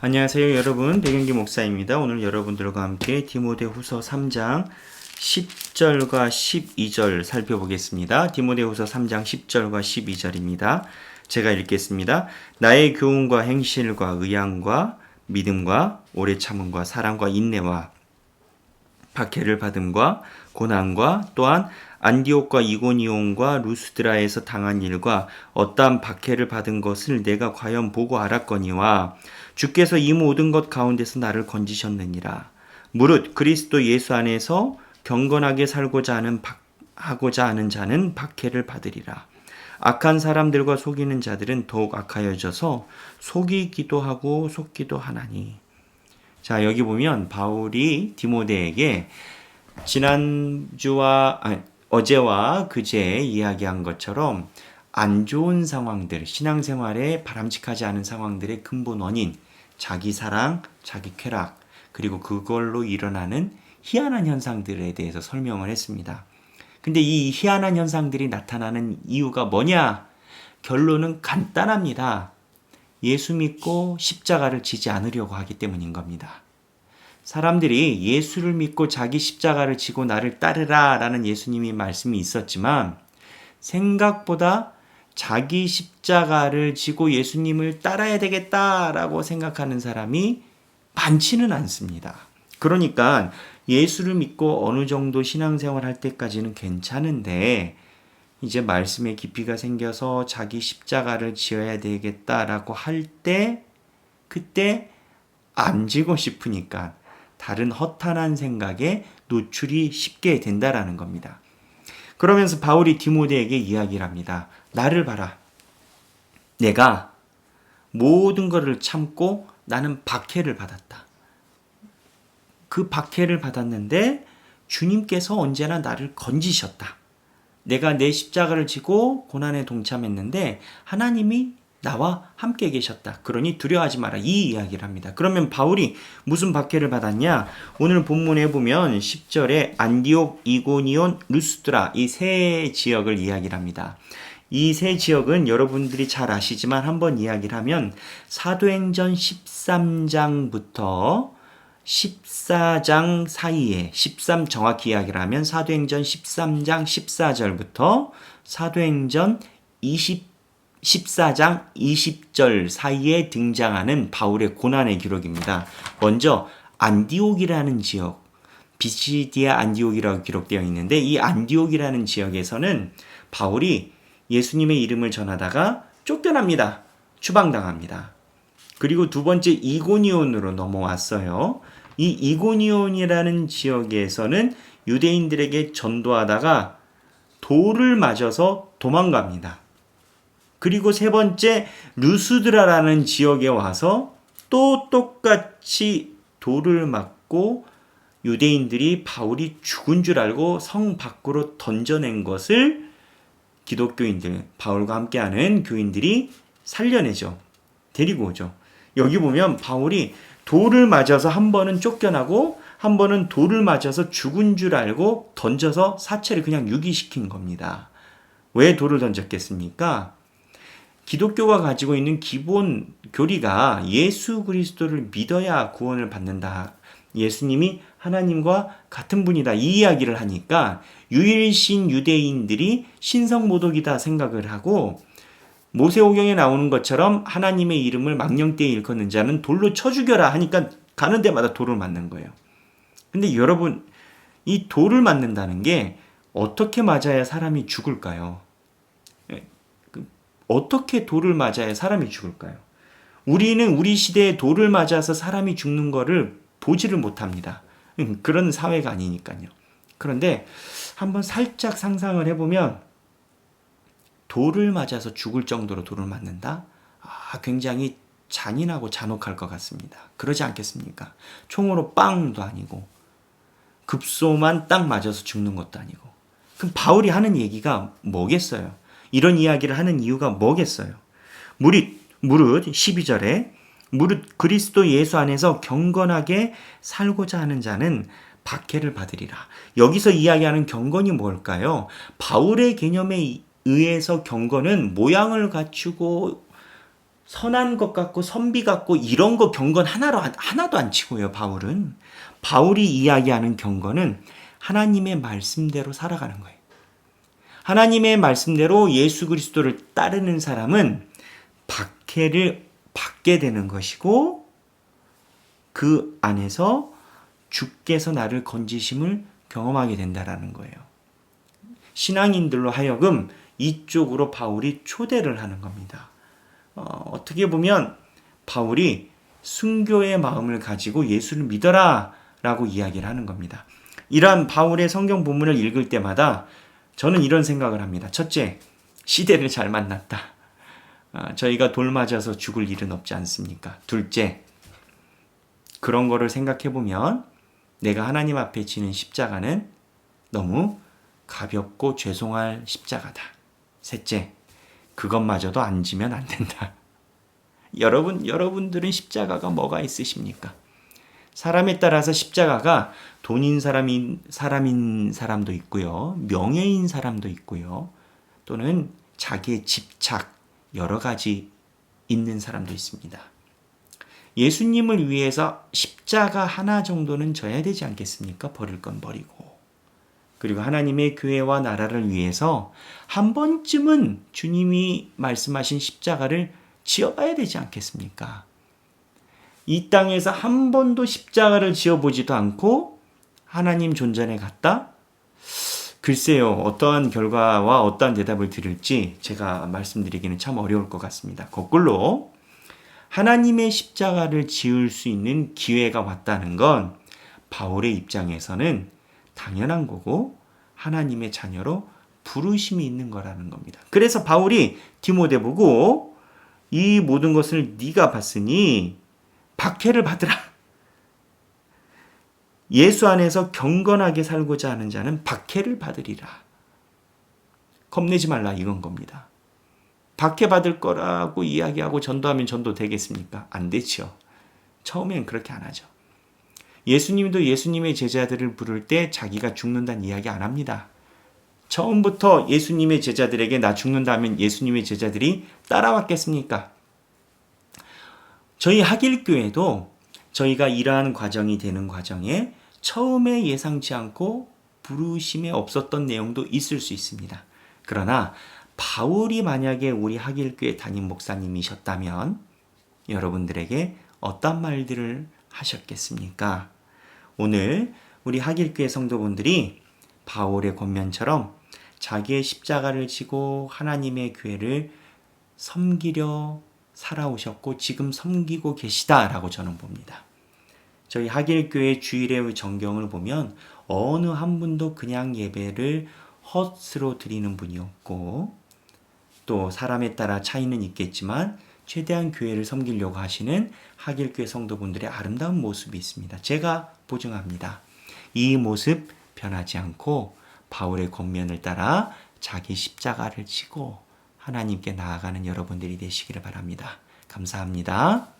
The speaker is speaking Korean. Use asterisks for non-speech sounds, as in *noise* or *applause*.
안녕하세요 여러분 백영기 목사입니다. 오늘 여러분들과 함께 디모데 후서 3장 10절과 12절 살펴보겠습니다. 디모데 후서 3장 10절과 12절입니다. 제가 읽겠습니다. 나의 교훈과 행실과 의향과 믿음과 오래 참음과 사랑과 인내와 박해를 받음과 고난과 또한 안디옥과 이고니온과 루스드라에서 당한 일과 어떠한 박해를 받은 것을 내가 과연 보고 알았거니와 주께서 이 모든 것 가운데서 나를 건지셨느니라. 무릇 그리스도 예수 안에서 경건하게 살고자 하는 박, 하고자 하는 자는 박해를 받으리라. 악한 사람들과 속이는 자들은 더욱 악하여져서 속이기도 하고 속기도 하나니. 자, 여기 보면 바울이 디모데에게 지난주와 아니, 어제와 그제 이야기한 것처럼 안 좋은 상황들, 신앙생활에 바람직하지 않은 상황들의 근본 원인, 자기 사랑, 자기 쾌락, 그리고 그걸로 일어나는 희한한 현상들에 대해서 설명을 했습니다. 근데 이 희한한 현상들이 나타나는 이유가 뭐냐? 결론은 간단합니다. 예수 믿고 십자가를 지지 않으려고 하기 때문인 겁니다. 사람들이 예수를 믿고 자기 십자가를 지고 나를 따르라 라는 예수님이 말씀이 있었지만 생각보다 자기 십자가를 지고 예수님을 따라야 되겠다라고 생각하는 사람이 많지는 않습니다. 그러니까 예수를 믿고 어느 정도 신앙생활 할 때까지는 괜찮은데 이제 말씀의 깊이가 생겨서 자기 십자가를 지어야 되겠다라고 할 때 그때 안 지고 싶으니까 다른 허탄한 생각에 노출이 쉽게 된다라는 겁니다. 그러면서 바울이 디모데에게 이야기를 합니다. 나를 봐라. 내가 모든 것을 참고 나는 박해를 받았다. 그 박해를 받았는데 주님께서 언제나 나를 건지셨다. 내가 내 십자가를 지고 고난에 동참했는데 하나님이 나와 함께 계셨다. 그러니 두려워하지 마라. 이 이야기를 합니다. 그러면 바울이 무슨 박해를 받았냐? 오늘 본문에 보면 10절에 안디옥, 이고니온, 루스드라 이 세 지역을 이야기를 합니다. 이 세 지역은 여러분들이 잘 아시지만 한번 이야기를 하면 사도행전 13장부터 14장 사이에 13 정확히 이야기를 하면 사도행전 13장 14절부터 사도행전 20 14장 20절 사이에 등장하는 바울의 고난의 기록입니다. 먼저 안디옥이라는 지역, 비시디아 안디옥이라고 기록되어 있는데 이 안디옥이라는 지역에서는 바울이 예수님의 이름을 전하다가 쫓겨납니다. 추방당합니다. 그리고 두 번째 이고니온으로 넘어왔어요. 이 이고니온이라는 지역에서는 유대인들에게 전도하다가 돌을 맞아서 도망갑니다. 그리고 세 번째 루스드라라는 지역에 와서 또 똑같이 돌을 맞고 유대인들이 바울이 죽은 줄 알고 성 밖으로 던져낸 것을 기독교인들, 바울과 함께하는 교인들이 살려내죠. 데리고 오죠. 여기 보면 바울이 돌을 맞아서 한 번은 쫓겨나고 한 번은 돌을 맞아서 죽은 줄 알고 던져서 사체를 그냥 유기시킨 겁니다. 왜 돌을 던졌겠습니까? 기독교가 가지고 있는 기본 교리가 예수 그리스도를 믿어야 구원을 받는다. 예수님이 하나님과 같은 분이다. 이 이야기를 하니까 유일신 유대인들이 신성모독이다 생각을 하고 모세오경에 나오는 것처럼 하나님의 이름을 망령되이 일컫는 자는 돌로 쳐 죽여라 하니까 가는 데마다 돌을 맞는 거예요. 근데 여러분 이 돌을 맞는다는 게 어떻게 맞아야 사람이 죽을까요? 어떻게 돌을 맞아야 사람이 죽을까요? 우리는 우리 시대에 돌을 맞아서 사람이 죽는 거를 보지를 못합니다. 음, 그런 사회가 아니니까요. 그런데 한번 살짝 상상을 해보면 돌을 맞아서 죽을 정도로 돌을 맞는다? 아, 굉장히 잔인하고 잔혹할 것 같습니다. 그러지 않겠습니까? 총으로 빵도 아니고 급소만 딱 맞아서 죽는 것도 아니고. 그럼 바울이 하는 얘기가 뭐겠어요? 이런 이야기를 하는 이유가 뭐겠어요? 무릇, 무릇 12절에 무릇 그리스도 예수 안에서 경건하게 살고자 하는 자는 박해를 받으리라. 여기서 이야기하는 경건이 뭘까요? 바울의 개념에 의해서 경건은 모양을 갖추고 선한 것 같고 선비 같고 이런 거 경건 하나로 안- 하나도 안 치고요. 바울은 바울이 이야기하는 경건은 하나님의 말씀대로 살아가는 거예요. 하나님의 말씀대로 예수 그리스도를 따르는 사람은 박해를 받게 되는 것이고 그 안에서 주께서 나를 건지심을 경험하게 된다라는 거예요. 신앙인들로 하여금 이쪽으로 바울이 초대를 하는 겁니다. 어, 어떻게 보면 바울이 순교의 마음을 가지고 예수를 믿어라 라고 이야기를 하는 겁니다. 이러한 바울의 성경 본문을 읽을 때마다 저는 이런 생각을 합니다. 첫째, 시대를 잘 만났다. 아, 저희가 돌 맞아서 죽을 일은 없지 않습니까? 둘째, 그런 거를 생각해 보면 내가 하나님 앞에 지는 십자가는 너무 가볍고 죄송할 십자가다. 셋째, 그것마저도 안 지면 안 된다. *laughs* 여러분, 여러분들은 십자가가 뭐가 있으십니까? 사람에 따라서 십자가가 돈인 사람인 사람인 사람도 있고요. 명예인 사람도 있고요. 또는 자기의 집착 여러 가지 있는 사람도 있습니다. 예수님을 위해서 십자가 하나 정도는 져야 되지 않겠습니까? 버릴 건 버리고. 그리고 하나님의 교회와 나라를 위해서 한 번쯤은 주님이 말씀하신 십자가를 지어봐야 되지 않겠습니까? 이 땅에서 한 번도 십자가를 지어보지도 않고 하나님 존전에 갔다? 글쎄요, 어떠한 결과와 어떠한 대답을 드릴지 제가 말씀드리기는 참 어려울 것 같습니다. 거꾸로 하나님의 십자가를 지을 수 있는 기회가 왔다는 건 바울의 입장에서는 당연한 거고 하나님의 자녀로 부르심이 있는 거라는 겁니다. 그래서 바울이 디모데 보고 이 모든 것을 네가 봤으니 박해를 받으라. 예수 안에서 경건하게 살고자 하는 자는 박해를 받으리라. 겁내지 말라 이건 겁니다. 박해 받을 거라고 이야기하고 전도하면 전도 되겠습니까? 안 되죠. 처음엔 그렇게 안 하죠. 예수님도 예수님의 제자들을 부를 때 자기가 죽는다는 이야기 안 합니다. 처음부터 예수님의 제자들에게 나 죽는다면 예수님의 제자들이 따라왔겠습니까? 저희 하길교회도 저희가 일하는 과정이 되는 과정에 처음에 예상치 않고 부르심에 없었던 내용도 있을 수 있습니다. 그러나 바울이 만약에 우리 하길교회 담임 목사님이셨다면 여러분들에게 어떤 말들을 하셨겠습니까? 오늘 우리 하길교회 성도분들이 바울의 권면처럼 자기의 십자가를 지고 하나님의 교회를 섬기려 살아오셨고 지금 섬기고 계시다라고 저는 봅니다. 저희 하길교회 주일의 정경을 보면 어느 한 분도 그냥 예배를 헛으로 드리는 분이 없고 또 사람에 따라 차이는 있겠지만 최대한 교회를 섬기려고 하시는 하길교회 성도분들의 아름다운 모습이 있습니다. 제가 보증합니다. 이 모습 변하지 않고 바울의 권면을 따라 자기 십자가를 지고 하나님께 나아가는 여러분들이 되시기를 바랍니다. 감사합니다.